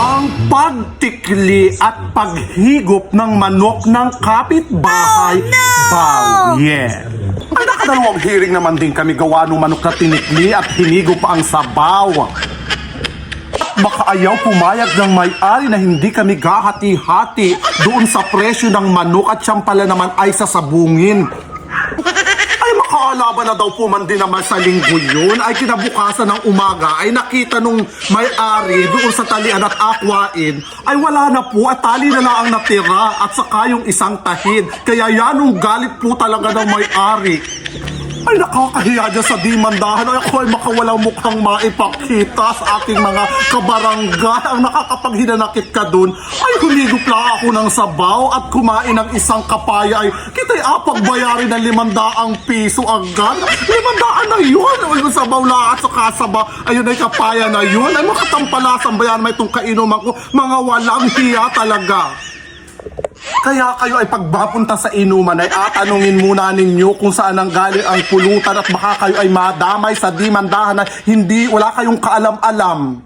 Ang pagtikli at paghigop ng manok ng kapitbahay Baw. Yeah. Ay nakadalawang hearing naman din kami gawa ng manok na tinikli at hinigop ang sabaw. Baka ayaw pumayag ng may-ari na hindi kami gahati-hati doon sa presyo ng manok at siyang pala naman ay sasabungin. Ay makaalaban na daw po man din naman sa linggo yun. Ay kinabukasan ng umaga ay nakita nung may-ari doon sa talian at aquain ay wala na po at tali na lang ang natira at saka yung isang tahid. Kaya yan yung galit po talaga ng may-ari. Ay nakakahiya dyan sa dimandahan. Ay ako ay makawalang mukhang maipakita sa aking mga kabarangay. Ang nakakapaghinanakit ka dun ay humigop lang ako ng sabaw at kumain ng isang kapaya ay kita'y apag bayarin ng limandaang piso agad. Limandaan na yun. Ay sabaw lang at saka sabaw. Ayun ay kapaya na yun. Ay makatampalasan bayan may itong kainuman ko. Mga walang hiya talaga. Kaya kayo ay pagbapunta sa inuman ay atanungin muna ninyo kung saan ang galing ang pulutan at baka kayo ay madamay sa dimandahan na hindi wala kayong kaalam-alam.